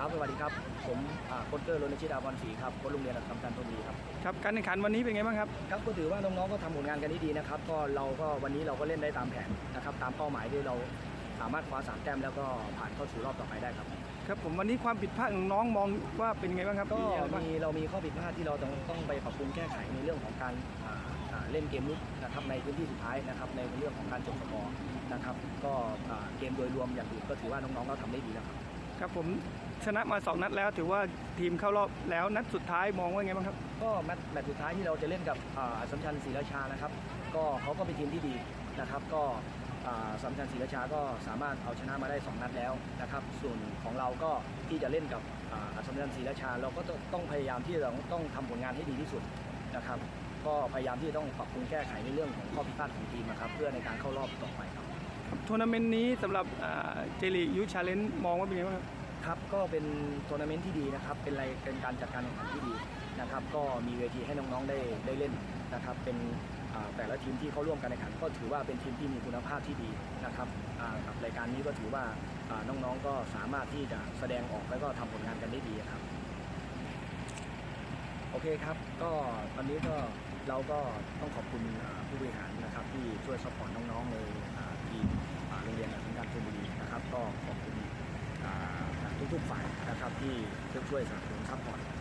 ครับสวัสดีครับผมอ่าโค้ชเกอร์โรนชิดาบอลศรีครับโค้ชโรงเรียนอัสสัมชัญธนบุรีครับครับการแข่งขันวันนี้เป็นไงบ้างครับครับก็ถือว่าน้องๆก็ทำผลงานกันได้ดีนะครับก็เราก็วันนี้เราก็เล่นได้ตามแผนนะครับตามเป้าหมายที่เราสามารถคว้าสามแต้มแล้วก็ผ่านเข้าสู่รอบต่อไปได้ครับครับผมวันนี้ความผิดพลาดของน้องมองว่าเป็นไงบ้างครับก็มีอะไรบ้างมีเรามีข้อผิดพลาดที่เราต้องต้องไปปรับปรุงแก้ไขในเรื่องของการอ่าอ่าเล่นเกมลุกนะครับในพื้นที่สุดท้ายนะครับในเรื่องของการจบสกอร์นะครับก็อ่าเกมโดยรวมอย่างอื่นก็ถือว่าน้องๆก็ทำได้ดีแล้วครับ ครับผมชนะมาสองนัดแล้ว ถือว่าทีมเข้ารอบแล้วนัดสุดท้ายมองว่าไงบ้างครับ ก็แมตช์แมตช์สุดท้ายที่เราจะเล่นกับอ่าอัสสัมชัญศรีราชานะครับ ก็เขาก็เป็นทีมที่ดีนะครับ ก็อ่าอัสสัมชัญศรีราชาก็สามารถเอาชนะมาได้ 2 นัดแล้วนะครับ ส่วนของเราก็ที่จะเล่นกับอ่าอัสสัมชัญศรีราชา เราก็ต้องต้องพยายามที่เราต้องทำผลงานให้ดีที่สุดนะครับ ก็พยายามที่จะต้องปรับปรุงแก้ไขในเรื่องของข้อผิดพลาดของทีมนะครับ เพื่อในการเข้ารอบต่อไปครับ ทัวร์นาเมนต์นี้สำหรับเจลียูชาเลนจ์มองว่าเป็นไงบ้างครับ ครับก็เป็นทัวร์นาเมนต์ที่ดีนะครับ เป็นอะไรเป็นการจัดการแข่งขันที่ดีนะครับ ก็มีเวทีให้น้องๆได้ได้เล่นนะครับ เป็นแต่ละทีมที่เขาร่วมการแข่งขัน ก็ถือว่าเป็นทีมที่มีคุณภาพที่ดีนะครับกับรายการนี้ก็ถือว่าน้องๆก็สามารถที่จะแสดงออกแล้วก็ทำผลงานกันได้ดีครับ โอเคครับ ก็ตอนนี้ก็เราก็ต้องขอบคุณผู้บริหารนะครับ ที่ช่วยสปอร์ตน้องๆในอ่าทีมอ่าโรงเรียนอัสสัมชัญธนบุรีนะครับ ก็ขอบคุณ อ่า ทุกๆฝ่ายนะครับที่ช่วยสนับสนุนซัพพอร์ต